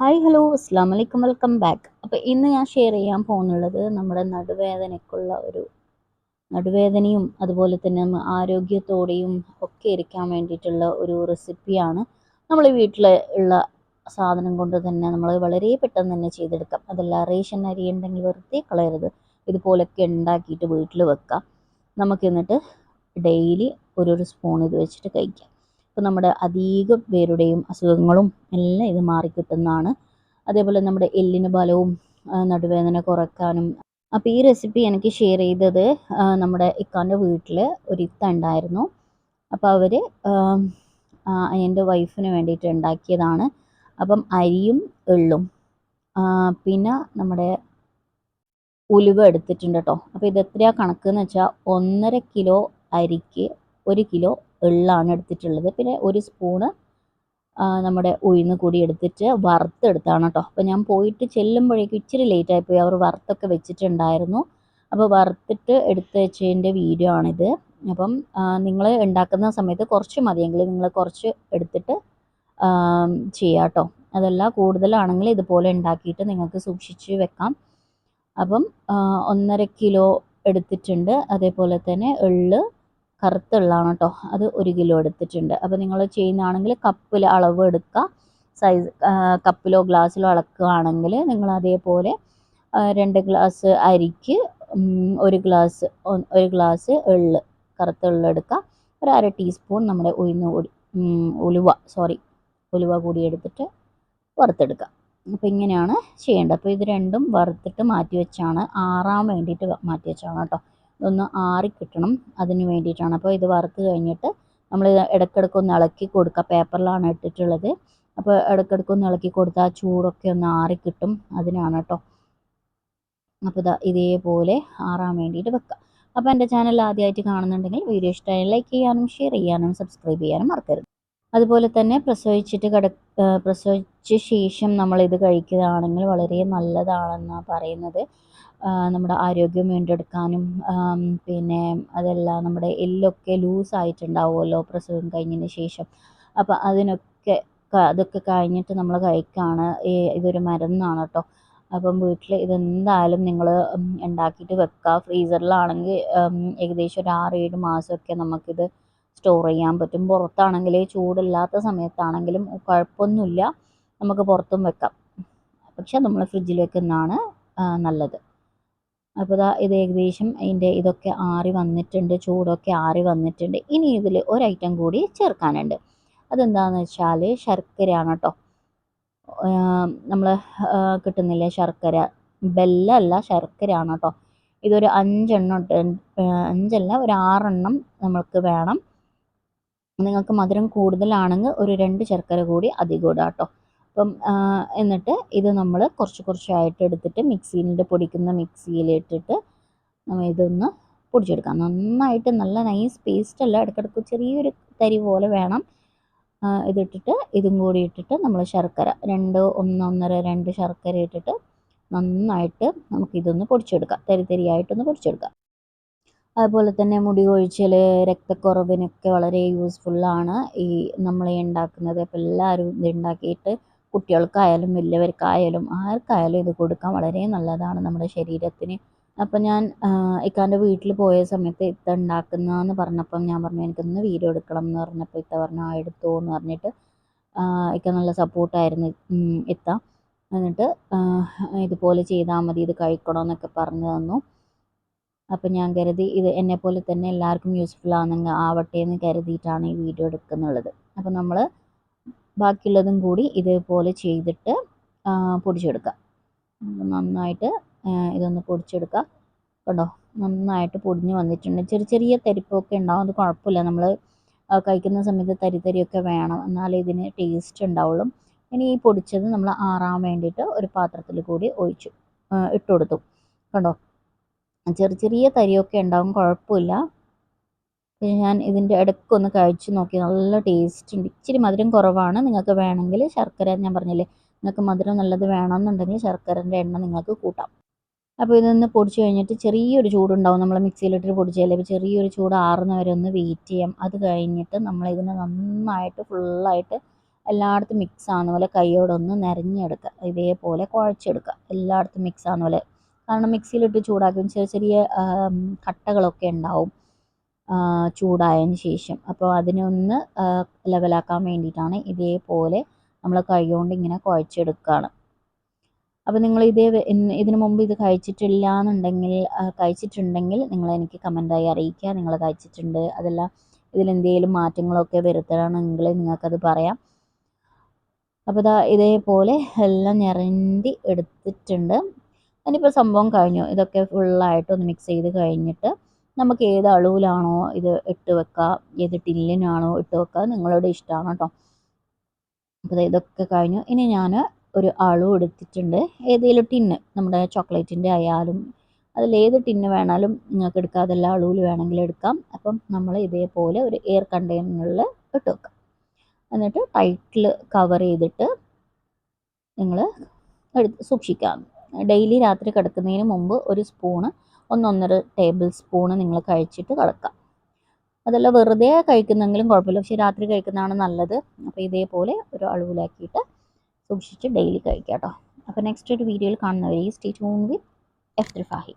Hi hello അസ്സാം വലൈക്കും welcome back അപ്പോൾ ഇന്ന് ഞാൻ ഷെയർ ചെയ്യാൻ പോകുന്നുള്ളത് നമ്മുടെ നടുവേദനയ്ക്കുള്ള ഒരു നടുവേദനയും അതുപോലെ തന്നെ ആരോഗ്യത്തോടെയും ഒക്കെ ഇരിക്കാൻ വേണ്ടിയിട്ടുള്ള ഒരു റെസിപ്പിയാണ് നമ്മൾ വീട്ടിൽ ഉള്ള സാധനം കൊണ്ട് തന്നെ നമ്മൾ വളരെ പെട്ടെന്ന് തന്നെ ചെയ്തെടുക്കാം. അതല്ല റേഷൻ അരി ഉണ്ടെങ്കിൽ വെറുതെ കളയരുത്. ഇതുപോലൊക്കെ ഉണ്ടാക്കിയിട്ട് വീട്ടിൽ വെക്കാം. നമുക്ക് എന്നിട്ട് ഡെയിലി ഒരു സ്പൂൺ ഇത് വെച്ചിട്ട് കഴിക്കാം. അപ്പോൾ നമ്മുടെ അധികം പേരുടെയും അസുഖങ്ങളും എല്ലാം ഇത് മാറിക്കിട്ടുന്നതാണ്. അതേപോലെ നമ്മുടെ എല്ലിന് ബലവും നടുവേദന കുറയ്ക്കാനും അപ്പോൾ ഈ റെസിപ്പി എനിക്ക് ഷെയർ ചെയ്തത് നമ്മുടെ ഇക്കാന്റെ വീട്ടിൽ ഒരു ഇത്ത ഉണ്ടായിരുന്നു അപ്പോൾ അവർ എന്റെ വൈഫിന് വേണ്ടിയിട്ട് ഉണ്ടാക്കിയതാണ്. അപ്പം അരിയും എള്ളും പിന്നെ നമ്മുടെ ഉലുവ എടുത്തിട്ടുണ്ട് കേട്ടോ അപ്പോൾ ഇത് എത്രയാണ് കണക്ക് എന്ന് വെച്ചാൽ ഒന്നര കിലോ അരിക്ക് ഒരു കിലോ എള്ളാണ് എടുത്തിട്ടുള്ളത്. പിന്നെ ഒരു സ്പൂണ് നമ്മുടെ ഉഴുന്ന് കൂടി എടുത്തിട്ട് വറുത്തെടുത്താണ് കേട്ടോ അപ്പോൾ ഞാൻ പോയിട്ട് ചെല്ലുമ്പോഴേക്കും ഇച്ചിരി ലേറ്റ് ആയിപ്പോയി അവർ വറുത്തൊക്കെ വെച്ചിട്ടുണ്ടായിരുന്നു. അപ്പോൾ വറുത്തിട്ട് എടുത്ത് വെച്ചതിന്റെ വീഡിയോ ആണിത്. അപ്പം നിങ്ങൾ ഉണ്ടാക്കുന്ന സമയത്ത് കുറച്ച് മതിയെങ്കിൽ നിങ്ങൾ കുറച്ച് എടുത്തിട്ട് ചെയ്യാം കേട്ടോ അതല്ല കൂടുതലാണെങ്കിൽ ഇതുപോലെ ഉണ്ടാക്കിയിട്ട് നിങ്ങൾക്ക് സൂക്ഷിച്ച് വെക്കാം. അപ്പം ഒന്നര കിലോ എടുത്തിട്ടുണ്ട്. അതേപോലെ തന്നെ എള്ള് കറുത്ത എള്ളാണ് കേട്ടോ അത് ഒരു കിലോ എടുത്തിട്ടുണ്ട്. അപ്പോൾ നിങ്ങൾ ചെയ്യുന്നതാണെങ്കിൽ കപ്പിൽ അളവ് എടുക്കുക സൈസ് കപ്പിലോ ഗ്ലാസ്സിലോ അളക്കുകയാണെങ്കിൽ നിങ്ങൾ അതേപോലെ രണ്ട് ഗ്ലാസ് അരിക്ക് ഒരു ഗ്ലാസ് ഒരു ഗ്ലാസ് എള്ള് കറുത്ത എള്ള് എടുക്കുക ഒരു അര ടീസ്പൂൺ നമ്മുടെ ഉഴുന്ന് കൂടി ഉലുവ സോറി ഉലുവ കൂടി എടുത്തിട്ട് വറുത്തെടുക്കുക അപ്പോൾ ഇങ്ങനെയാണ് ചെയ്യേണ്ടത്. അപ്പോൾ ഇത് രണ്ടും വറുത്തിട്ട് മാറ്റി വെച്ചാണ് ആറാൻ വേണ്ടിയിട്ട് മാറ്റി വെച്ചാണ് കേട്ടോ ഇതൊന്ന് ആറി കിട്ടണം അതിന് വേണ്ടിയിട്ടാണ്. അപ്പോൾ ഇത് വറുത്ത് കഴിഞ്ഞിട്ട് നമ്മൾ ഇടയ്ക്കിടയ്ക്ക് ഒന്ന് ഇളക്കി കൊടുക്കുക. പേപ്പറിലാണ് ഇട്ടിട്ടുള്ളത്. അപ്പോൾ ഇടയ്ക്കിടയ്ക്ക് ഒന്ന് ഇളക്കി കൊടുത്താൽ ചൂടൊക്കെ ഒന്ന് ആറി കിട്ടും അതിനാണ് കേട്ടോ. അപ്പോൾ ഇതാ ഇതേപോലെ ആറാൻ വേണ്ടിയിട്ട് വെക്കുക. അപ്പോൾ എന്റെ ചാനൽ ആദ്യമായിട്ട് കാണുന്നുണ്ടെങ്കിൽ വീഡിയോ ഇഷ്ടമായി ലൈക്ക് ചെയ്യാനും ഷെയർ ചെയ്യാനും സബ്സ്ക്രൈബ് ചെയ്യാനും മറക്കരുത്. അതുപോലെ തന്നെ പ്രസവിച്ചിട്ട് കിട പ്രസവിച്ച ശേഷം നമ്മളിത് കഴിക്കുകയാണെങ്കിൽ വളരെ നല്ലതാണെന്നാണ് പറയുന്നത്. നമ്മുടെ ആരോഗ്യം വീണ്ടെടുക്കാനും പിന്നെ അതല്ല നമ്മുടെ എല്ലൊക്കെ ലൂസായിട്ടുണ്ടാവുമല്ലോ പ്രസവം കഴിഞ്ഞതിന് ശേഷം. അപ്പം അതിനൊക്കെ അതൊക്കെ കഴിഞ്ഞിട്ട് നമ്മൾ കഴിക്കുകയാണ് ഇതൊരു മരുന്നാണ് കേട്ടോ അപ്പം വീട്ടിൽ ഇതെന്തായാലും നിങ്ങൾ ഉണ്ടാക്കിയിട്ട് വെക്കുക ഫ്രീസറിലാണെങ്കിൽ ഏകദേശം ഒരു ആറ് ഏഴ് മാസമൊക്കെ നമുക്കിത് സ്റ്റോർ ചെയ്യാൻ പറ്റും. പുറത്താണെങ്കിൽ ചൂടില്ലാത്ത സമയത്താണെങ്കിലും കുഴപ്പമൊന്നുമില്ല. നമുക്ക് പുറത്തും വെക്കാം. പക്ഷെ നമ്മൾ ഫ്രിഡ്ജിൽ വെക്കുന്നതാണ് നല്ലത്. അപ്പോൾ ഇതാ ഇത് ഏകദേശം അതിന്റെ ഇതൊക്കെ ആറി വന്നിട്ടുണ്ട് ചൂടൊക്കെ ആറി വന്നിട്ടുണ്ട്. ഇനി ഇതിൽ ഒരു ഐറ്റം കൂടി ചേർക്കാനുണ്ട്. അതെന്താണെന്ന് വെച്ചാൽ ശർക്കരയാണ് കേട്ടോ നമ്മൾ കിട്ടുന്നില്ല ശർക്കര? ബെല്ലല്ല ശർക്കരയാണ് കേട്ടോ ഇതൊരു അഞ്ചെണ്ണം അഞ്ചല്ല ഒരു ആറെണ്ണം നമ്മൾക്ക് വേണം. നിങ്ങൾക്ക് മധുരം കൂടുതലാണെങ്കിൽ ഒരു രണ്ട് ശർക്കര കൂടി അധികം ഇടാം കേട്ടോ അപ്പം എന്നിട്ട് ഇത് നമ്മൾ കുറച്ച് കുറച്ചായിട്ട് എടുത്തിട്ട് മിക്സിയിലിട്ട് പൊടിക്കുന്ന മിക്സിയിലിട്ടിട്ട് നമ്മൾ ഇതൊന്ന് പൊടിച്ചെടുക്കാം. നന്നായിട്ട് നല്ല നൈസ് പേസ്റ്റ് അല്ല ഇടയ്ക്കിടയ്ക്ക് ചെറിയൊരു തരി പോലെ വേണം. ഇതിട്ടിട്ട് ഇതും കൂടി ഇട്ടിട്ട് നമ്മൾ ശർക്കര രണ്ട് ഒന്ന് ഒന്നര രണ്ട് ശർക്കര ഇട്ടിട്ട് നന്നായിട്ട് നമുക്കിതൊന്ന് പൊടിച്ചെടുക്കാം. തരി തരിയായിട്ടൊന്ന് പൊടിച്ചെടുക്കാം. അതുപോലെ തന്നെ മുടി കൊഴിച്ചിൽ രക്തക്കുറവിനൊക്കെ വളരെ യൂസ്ഫുള്ളാണ് ഈ നമ്മൾ ഉണ്ടാക്കുന്നത് അപ്പോൾ എല്ലാവരും ഇത് ഉണ്ടാക്കിയിട്ട് കുട്ടികൾക്കായാലും വലിയവർക്കായാലും ആർക്കായാലും ഇത് കൊടുക്കാൻ വളരെ നല്ലതാണ് നമ്മുടെ ശരീരത്തിന്. അപ്പം ഞാൻ ഇക്കാന്റെ വീട്ടിൽ പോയ സമയത്ത് ഇത്ത ഉണ്ടാക്കുന്നതെന്ന് പറഞ്ഞപ്പം ഞാൻ പറഞ്ഞു എനിക്കൊന്ന് വീഡിയോ എടുക്കണം എന്ന് പറഞ്ഞപ്പോൾ ഇത്ത പറഞ്ഞു ആ എടുത്തോ എന്ന് പറഞ്ഞിട്ട് ഇക്ക നല്ല സപ്പോർട്ടായിരുന്നു ഇത്ത. എന്നിട്ട് ഇതുപോലെ ചെയ്താൽ മതി ഇത് കഴിക്കണമെന്നൊക്കെ പറഞ്ഞു തന്നു. അപ്പം ഞാൻ കരുതി ഇത് എന്നെപ്പോലെ തന്നെ എല്ലാവർക്കും യൂസ്ഫുൾ ആണെങ്കിൽ ആവട്ടെ എന്ന് കരുതിയിട്ടാണ് ഈ വീഡിയോ എടുക്കുന്നുള്ളത്. അപ്പം നമ്മൾ ബാക്കിയുള്ളതും കൂടി ഇതേപോലെ ചെയ്തിട്ട് പൊടിച്ചെടുക്കാം. പൊടിച്ചെടുക്കുക നന്നായിട്ട് ഇതൊന്ന് പൊടിച്ചെടുക്കുക. കണ്ടോ? നന്നായിട്ട് പൊടിഞ്ഞ് വന്നിട്ടുണ്ട്. ചെറിയ ചെറിയ തരിപ്പൊക്കെ ഉണ്ടാവും. അത് കുഴപ്പമില്ല. നമ്മൾ കഴിക്കുന്ന സമയത്ത് തരി തരിയൊക്കെ വേണം. എന്നാലേ ഇതിന് ടേസ്റ്റ് ഉണ്ടാവുള്ളൂ. ഇനി ഈ പൊടിച്ചത് നമ്മൾ ആറാൻ വേണ്ടിയിട്ട് ഒരു പാത്രത്തിൽ കൂടി ഒഴിച്ചു ഇട്ടുകൊടുത്തു ഇട്ട് കൊടുത്തു. കണ്ടോ? ചെറിയ ചെറിയ തരിയൊക്കെ ഉണ്ടാവും. കുഴപ്പമില്ല. ഞാൻ ഇതിന്റെ ഇടയ്ക്കൊന്ന് കഴിച്ചു നോക്കി. നല്ല ടേസ്റ്റ് ഉണ്ട്. ഇച്ചിരി മധുരം കുറവാണ്. നിങ്ങൾക്ക് വേണമെങ്കിൽ ശർക്കര ഞാൻ പറഞ്ഞില്ലേ നിങ്ങൾക്ക് മധുരം നല്ലത് വേണമെന്നുണ്ടെങ്കിൽ ശർക്കരന്റെ എണ്ണ നിങ്ങൾക്ക് കൂട്ടാം. അപ്പോൾ ഇതൊന്ന് പൊടിച്ച് കഴിഞ്ഞിട്ട് ചെറിയൊരു ചൂടുണ്ടാവും. നമ്മൾ മിക്സിയിലിട്ട് പൊടിച്ചാലേ അപ്പോൾ ചെറിയൊരു ചൂട് ആറുന്ന വരെ ഒന്ന് വെയിറ്റ് ചെയ്യാം. അത് കഴിഞ്ഞിട്ട് നമ്മൾ ഇതിനെ നന്നായിട്ട് ഫുള്ളായിട്ട് എല്ലായിടത്തും മിക്സ് ആവുന്ന പോലെ കൈയോടൊന്ന് നിരഞ്ഞെടുക്കുക. ഇതേപോലെ കുഴച്ചെടുക്കുക. എല്ലായിടത്തും മിക്സ് ആവുന്ന പോലെ. കാരണം മിക്സിയിലിട്ട് ചൂടാക്കും ചെറിയ ചെറിയ കട്ടകളൊക്കെ ഉണ്ടാവും. ചൂടായതിന് ശേഷം. അപ്പോൾ അതിനൊന്ന് ലെവലാക്കാൻ വേണ്ടിയിട്ടാണ് ഇതേപോലെ നമ്മൾ കൈകൊണ്ട് ഇങ്ങനെ കുഴച്ചെടുക്കുകയാണ് അപ്പോൾ നിങ്ങൾ ഇതേ ഇതിനു മുമ്പ് ഇത് കഴിച്ചിട്ടില്ല എന്നുണ്ടെങ്കിൽ കഴിച്ചിട്ടുണ്ടെങ്കിൽ നിങ്ങൾ എനിക്ക് കമന്റായി അറിയിക്കുക. നിങ്ങൾ കഴിച്ചിട്ടുണ്ട് അതല്ല ഇതിലെന്തെങ്കിലും മാറ്റങ്ങളൊക്കെ വരുത്തണമെങ്കിൽ നിങ്ങൾക്കത് പറയാം. അപ്പോൾ ഇതാ ഇതേപോലെ എല്ലാം ഞെറണ്ടി എടുത്തിട്ടുണ്ട്. അതിനിപ്പോൾ സംഭവം കഴിഞ്ഞു. ഇതൊക്കെ ഫുള്ളായിട്ട് ഒന്ന് മിക്സ് ചെയ്ത് കഴിഞ്ഞിട്ട് നമുക്ക് ഏത് അളവിലാണോ ഇത് ഇട്ട് വെക്കുക ഏത് ടില്ലിനാണോ ഇട്ട് വെക്കുക നിങ്ങളുടെ ഇഷ്ടമാണ് കേട്ടോ അപ്പോൾ ഇതൊക്കെ കഴിഞ്ഞു. ഇനി ഞാൻ ഒരു അളവ് എടുത്തിട്ടുണ്ട്. ഏതെങ്കിലും ടിന്ന് നമ്മുടെ ചോക്ലേറ്റിന്റെ ആയാലും അതിലേത് ടിന്ന് വേണമാലും നിങ്ങൾക്ക് എടുക്കാം. അതെല്ലാം അളവിൽ വേണമെങ്കിൽ എടുക്കാം. അപ്പം നമ്മൾ ഇതേപോലെ ഒരു എയർ കണ്ടെയ്നറിൽ ഇട്ട് വെക്കാം. എന്നിട്ട് ടൈറ്റിൽ കവർ ചെയ്തിട്ട് നിങ്ങൾ എടുത്ത് സൂക്ഷിക്കാം. ഡെയിലി രാത്രി കിടക്കുന്നതിന് മുമ്പ് ഒരു സ്പൂണ് ഒന്നൊന്നര ടേബിൾ സ്പൂണ് നിങ്ങൾ കഴിച്ചിട്ട് കിടക്കാം. അതല്ല വെറുതെ കഴിക്കുന്നെങ്കിലും കുഴപ്പമില്ല. പക്ഷേ രാത്രി കഴിക്കുന്നതാണ് നല്ലത്. അപ്പോൾ ഇതേപോലെ ഒരു അളവിലാക്കിയിട്ട് സൂക്ഷിച്ച് ഡെയിലി കഴിക്കാം കേട്ടോ അപ്പോൾ നെക്സ്റ്റ് ഒരു വീഡിയോയിൽ കാണുന്നവരെ സ്റ്റേ ട്യൂൺ വിത്ത് എഫ് ത്രിഫാഹി